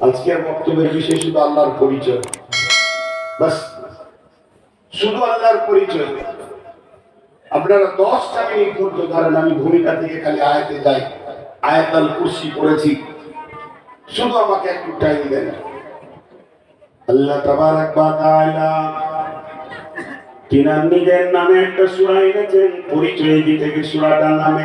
আজকের বক্তব্যের বিষয় শুধু আল্লাহর পরিচয়। শুধু আল্লাহর পরিচয়। আপনারা দশটা মিনিট ধৈর্য ধরেন, আমি ভূমিকা থেকে খালি আয়াতে যাই। আয়াতাল কুর্সি পড়েছি। শুধু আমাকে একটু টাইম দেন। আল্লাহ তাবারাক ওয়া তাআলা তিনার নিজের নামে একটা সূরা এনেছেন। পরিচয় দিতে গিয়ে সূরাটার নামে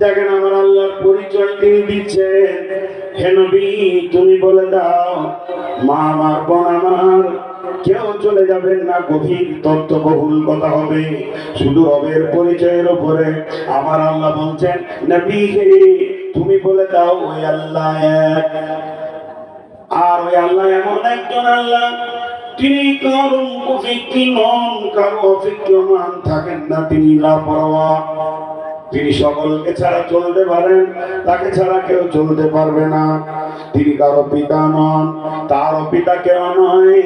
দেখেন আমার আল্লাহর পরিচয় তিনি দিচ্ছেন। হে নবী, তুমি বলে দাও, মা আমার, বোন আমার, কেউ চলে যাবেন না, গভীর তত্ত্ববহুল কথা হবে। শুধু রবের পরিচয়ের উপরে আমার আল্লাহ বলছেন, নবী হে, তুমি বলে দাও, ওই আল্লাহ এক। আর ওই আল্লাহ এমন একজন আল্লাহ, তিনি কারণ অভিজ্ঞ নন, কারও অভিজ্ঞমান থাকেন না, তিনি লাপরোয়া। তিনি সকলকে ছাড়া চলতে পারেন তাকে ছাড়া কেউ চলতে পারবে না। তিনি কারো পিতা নন তারও পিতা কেউ নয়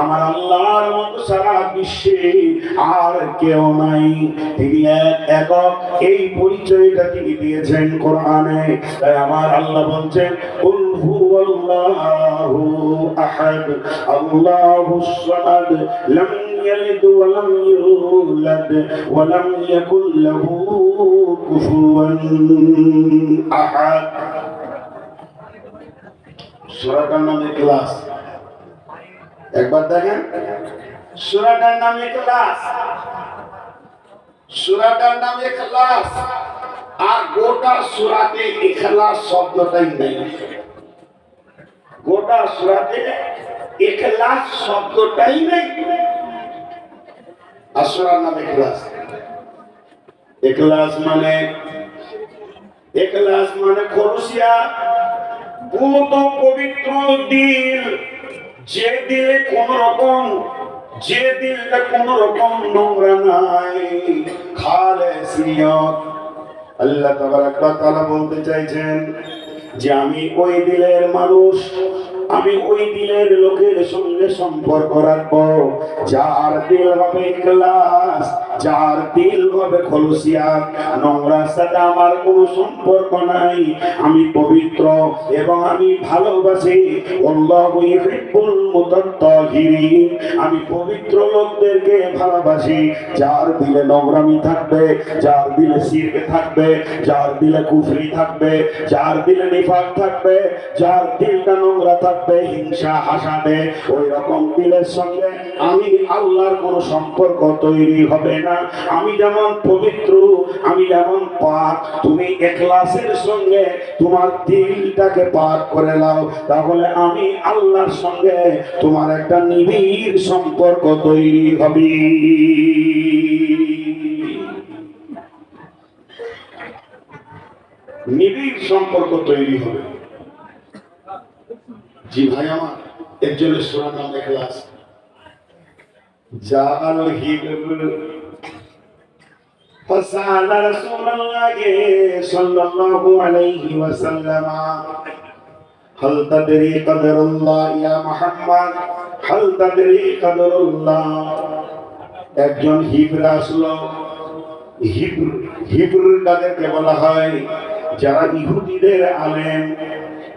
আমার আল্লাহর মতো সারা বিশ্বে আর কেউ নাই তিনি এক একক এই পরিচয়টা তিনি দিয়েছেন কোরআনে তাই আমার আল্লাহ বলছেন কুল হুয়াল্লাহু আহাদ আল্লাহুস সামাদ লাম يلد ولم يولد ولم يكن له كفوا أحد সুরাটার নামে ক্লাস? একবার দেখেন। সুরাটার নামে ক্লাস? সুরাটার নামে ক্লাস? আর গোটা সুরাতে ইখলাস শব্দটাই নেই। গোটা সুরাতে ইখলাস শব্দটাই নেই। আর সুরার নাম ইখলাস ইখলাস মানে? ইখলাস মানে খরুশিয়া। পুত পবিত্র দিল। যে দিলে কোন রকম, যে দিলটা কোন রকম নোংরা নাই। খালে সিয়ত আল্লাহ তাবারাক তাআলা বলতে চাইছেন যে আমি ওই দিলের মানুষ, আমি ওই দিলের লোকের সঙ্গে সম্পর্ক রাখব। যার দিল হবে ক্লাস যার দিল হবে খলুসিয়াত নোংরার সাথে আমার কোনো সম্পর্ক নাই। আমি পবিত্র এবং আমি ভালোবাসি। আমি পবিত্র লোকদেরকে ভালোবাসি। যার দিলে নোংরামি থাকবে, যার দিলে শিরক থাকবে, যার দিলে কুফরি থাকবে, যার দিলে নিফাক থাকবে, যার দিলটা নোংরা থাকবে, হিংসা হাসাবে ওই রকম দিলের সঙ্গে আমি আল্লাহর কোনো সম্পর্ক তৈরি হবে না আমি যেমন পবিত্র, আমি যেমন পাক, তুমি এখলাসের সঙ্গে তোমার দিলটাকে পাক করে নাও। তাহলে আমি আল্লাহর সঙ্গে তোমার একটা নিবিড় সম্পর্ক তৈরি হবে। নিবিড় সম্পর্ক তৈরি হবে। জি ভাই আমার এর জন্য সোনা নাম এখলাস। জাল হিবর فسأل رسول الله صلى الله عليه وسلم هل تدري قدر الله يا محمد هل تدري قدر الله একজন হিবরা আসলো হিব্রু হিব্রু তাদেরকে বলা হয় যারা ইহুদিদের আলেম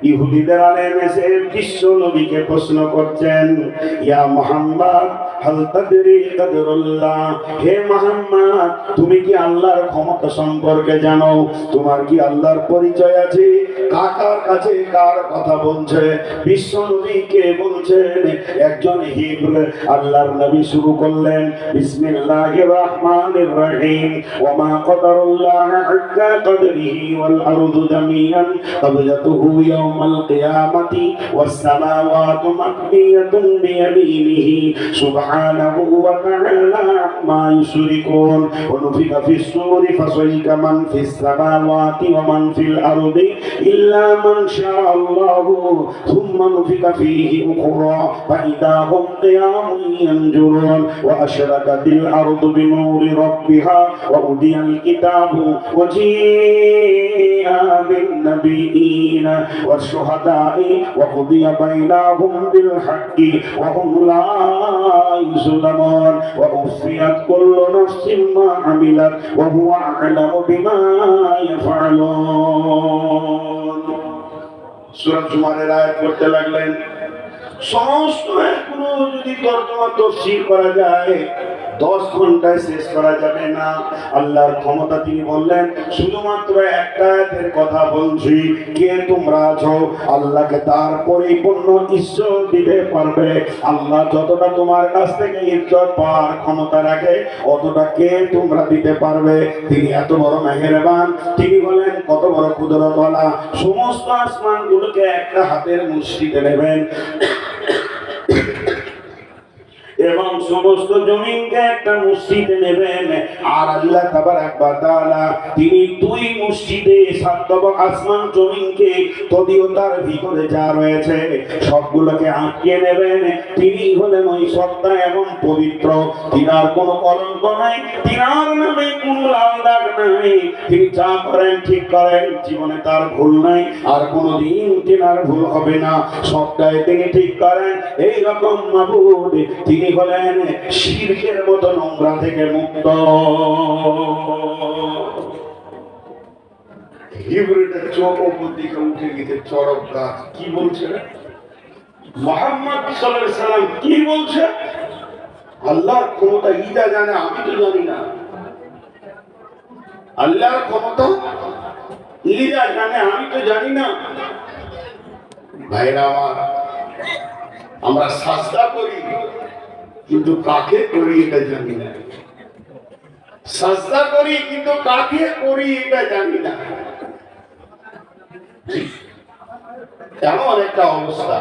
ইহুদিদের আলেম এসে বিশ্ব নবীকে প্রশ্ন করছেন ইয়া মোহাম্মদ হাল তাদরি কদরুল্লাহ হে মোহাম্মদ, তুমি কি আল্লাহর ক্ষমতা সম্পর্কে জানো? তোমার কি আল্লাহর পরিচয় আছে? কাকার কাছে কার কথা বলছে? বিশ্ব নবীকে বলছেন? একজন হিব্র আল্লাহর নবী শুরু করলেন। বিসমিল্লাহির রহমানির রহিম। ওয়া মা কদারুল্লাহ হাক্কা কদরিহি ওয়াল আরদু জামিআন কবজাতুহু ইয়াউমাল কিয়ামাতি ওয়াস সামাওয়াতু মাকনিয়াতুন বিয়ামিনিহি। সুবহান سبحانه وتعالى ما يشركون. ونفخ في الصور فصيق من في السماوات ومن في الأرض إلا من شاء الله. ثم نفخ فيه أخرى فإذا هم قيام ينظرون وأشرقت الأرض بنور ربها وأودي الكتاب وجيء بالنبيين والشهداء وقضي بينهم بالحق وهم لا يظلمون ووفيت كل نفس ما عملت وهو أعلم بما يفعلون সূরা জুমারের আয়াত করতে লাগলেন সমস্ত আয়াতগুলো যদি তর্জমা তফসির করা যায় দশ ঘন্টায় শেষ করা যাবে না। আল্লাহর ক্ষমতা তিনি বললেন, শুধুমাত্র একটা কথা বলছি, কে তোমরা আছো? আল্লাহকে তার পরিপূর্ণ ঈশ্বর দিতে পারবে। আল্লাহ যতটা তোমার কাছ থেকে ইজ্জত পাওয়ার ক্ষমতা রাখে, অতটা কে তোমরা দিতে পারবে? তিনি এত বড় মেহেরবান, তিনি বলেন, কত বড় কুদরতওয়ালা সমস্ত আসমানগুলোকে একটা হাতের মুষ্টিতে নেবেন। এবং সমস্ত জমিনকে একটা মসজিদে নেবেন। আর আল্লাহ তাবার একবার তাআলা তিনি দুই মসজিদে সাতব আসমান জমিনকে তদীয় তার ভিতরে যা রয়েছে সবগুলোকে আঁকিয়ে নেবেন। তিনি হলেন ওই সত্তা এবং পবিত্র। তিনার কোনো কলঙ্ক নাই। তিনার নামে কোনো লাল নাই তিনি যা করেন, ঠিক করেন। জীবনে তার ভুল নাই, আর কোনোদিন ভুল হবে না। সবটাই তিনি ঠিক করেন। এই রকম মাবুদ, তিনি হলেন শিরকের মতো নোংরা থেকে মুক্ত। চোখ ওপর দিকে উঠে চরক গাছ কি বলছে মোহাম্মদ সাল্লাম কি বলছে? আল্লাহর ক্ষমতা জানে, আমি তো জানি না। আল্লাহর ক্ষমতা? ইদা জানে আমি তো জানি না। ভাইরা আমার, আমরা সাজদা করি, কিন্তু কাকে করি এটা জানি না। সাজদা করি, কিন্তু কাকে করি এটা জানি না। এমন একটা অবস্থা?